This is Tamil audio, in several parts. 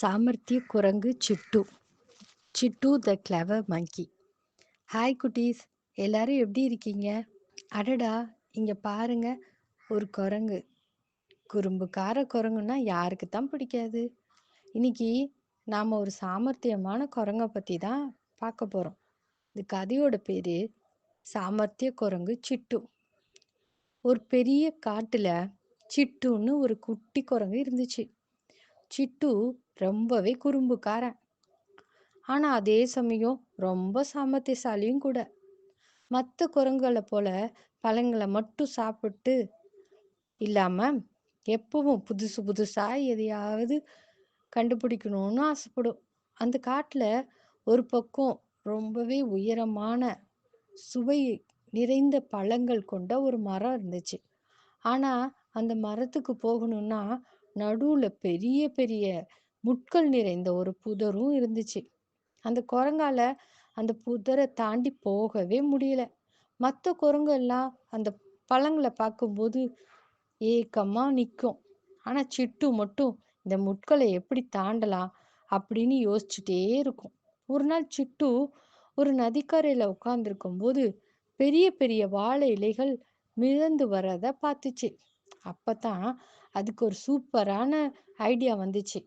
சாமர்த்திய குரங்கு சிட்டு. சிட்டு த கிளவர் மங்கி ஹாய் குட்டீஸ். எல்லாரும் எப்படி இருக்கீங்க? அடடா இங்கே பாருங்க ஒரு குரங்கு. குறும்புக்கார குரங்குன்னா யாருக்கு தான் பிடிக்காது. இன்னைக்கு நாம் ஒரு சாமர்த்தியமான குரங்கை பற்றி தான் பார்க்க போகிறோம் இந்த கதையோட பேர் சாமர்த்திய குரங்கு சிட்டு. ஒரு பெரிய காட்டில் சிட்டுன்னு ஒரு குட்டி குரங்கு இருந்துச்சு. சிட்டு ரொம்பவே குறும்புக்காரன். ஆனா அதே சமயம் ரொம்ப சாமர்த்தியசாலியும் கூட. மற்ற குரங்குகளை போல பழங்களை மட்டும் சாப்பிட்டு இல்லாம எப்பவும் புதுசு புதுசா எதையாவது கண்டுபிடிக்கணும்னு ஆசைப்படும். அந்த காட்டுல ஒரு பக்கம் ரொம்பவே உயரமான சுவை நிறைந்த பழங்கள் கொண்ட ஒரு மரம் இருந்துச்சு. ஆனா அந்த மரத்துக்கு போகணும்னா நடுவுல பெரிய பெரிய முட்கள் நிறைந்த ஒரு புதரும் இருந்துச்சு. அந்த குரங்கால அந்த புதரை தாண்டி போகவே முடியல. மற்ற குரங்கு எல்லாம் அந்த பழங்களை பார்க்கும்போது ஏக்கமா நிற்கும் ஆனா சிட்டு மட்டும் இந்த முட்களை எப்படி தாண்டலாம் அப்படின்னு யோசிச்சுட்டே இருக்கும். ஒரு நாள் சிட்டு ஒரு நதிக்கரையில உட்கார்ந்துருக்கும் போது பெரிய பெரிய வாழை இலைகள் மிதந்து வர்றத பார்த்துச்சு. அப்பதான் அதுக்கு ஒரு சூப்பரான ஐடியா வந்துச்சு.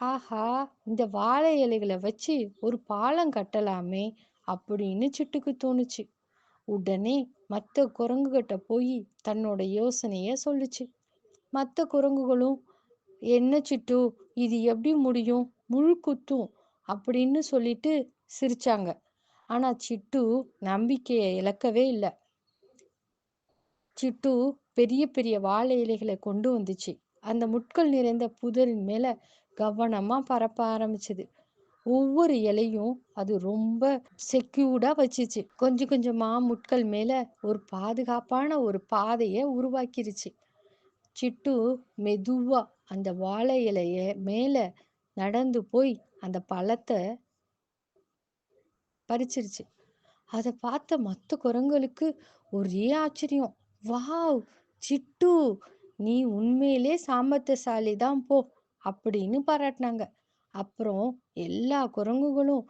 ஆஹா இந்த வாழை இலைகளை வச்சு ஒரு பாலம் கட்டலாமே அப்படின்னு சிட்டுக்கு தோணுச்சு. உடனே மற்ற குரங்குகிட்ட போய் தன்னோட யோசனைய சொல்லுச்சு. மற்ற குரங்குகளும் என்ன சிட்டு இது எப்படி முடியும்? முழு குத்தும் அப்படின்னு சொல்லிட்டு சிரிச்சாங்க. ஆனா சிட்டு நம்பிக்கையை இழக்கவே இல்லை. சிட்டு பெரிய பெரிய வாழை இலைகளை கொண்டு வந்துச்சு. அந்த முட்கள் நிறைந்த புதரின் மேல கவனமா பரப்ப ஆரம்பிச்சது. ஒவ்வொரு இலையும் அது ரொம்ப செக்யூர்டா வச்சுச்சு. கொஞ்சம் கொஞ்சமா முட்கள் மேல ஒரு பாதுகாப்பான ஒரு பாதைய உருவாக்கிருச்சு. சிட்டு மெதுவா அந்த வாழை இலைய மேல நடந்து போய் அந்த பழத்தை பறிச்சிருச்சு. அதை பார்த்த மற்ற குரங்களுக்கு ஒரே ஆச்சரியம். வாவ் சிட்டு! நீ உண்மையிலே சாமர்த்தியசாலி தான் போ! அப்படின்னு பாராட்டினாங்க. அப்புறம் எல்லா குரங்குகளும்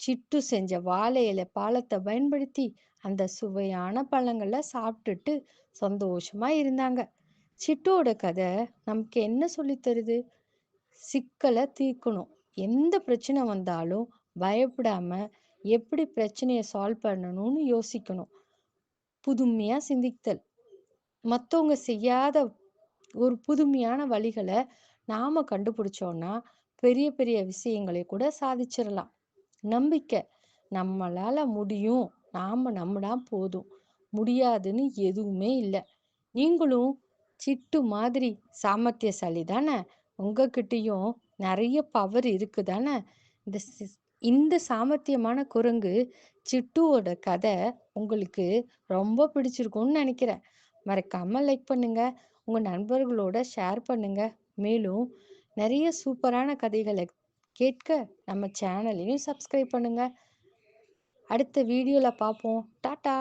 சிட்டு செஞ்ச வாழை இலை பாலத்தை பயன்படுத்தி அந்த சுவையான பழங்களை சாப்பிட்டுட்டு சந்தோஷமா இருந்தாங்க. சிட்டோட கதை நமக்கு என்ன சொல்லி தருது? சிக்கலை தீர்க்கணும். எந்த பிரச்சனை வந்தாலும் பயப்படாம எப்படி பிரச்சனையை சால்வ் பண்ணணும்னு யோசிக்கணும். புதுமையா சிந்தித்தல். மற்றவங்க செய்யாத ஒரு புதுமையான வழிகளை நாம கண்டுபிடிச்சோம்னா பெரிய பெரிய விஷயங்களை கூட சாதிச்சிடலாம் நம்பிக்கை நம்மளால முடியும். நாம நம்மடா போதும். முடியாதுன்னு எதுவுமே இல்லை. நீங்களும் சிட்டு மாதிரி சாமர்த்தியசாலி தானே? உங்ககிட்டயும் நிறைய பவர் இருக்கு தானே? இந்த இந்த சாமர்த்தியமான குரங்கு சிட்டுவோட கதை உங்களுக்கு ரொம்ப பிடிச்சிருக்கும்னு நினைக்கிறேன். மறக்காம லைக் பண்ணுங்க. உங்க நண்பர்களோட ஷேர் பண்ணுங்க. மேலும் நிறைய சூப்பரான கதைகளை கேட்க நம்ம சேனலையும் சப்ஸ்கிரைப் பண்ணுங்க. அடுத்த வீடியோல பார்ப்போம். டாட்டா!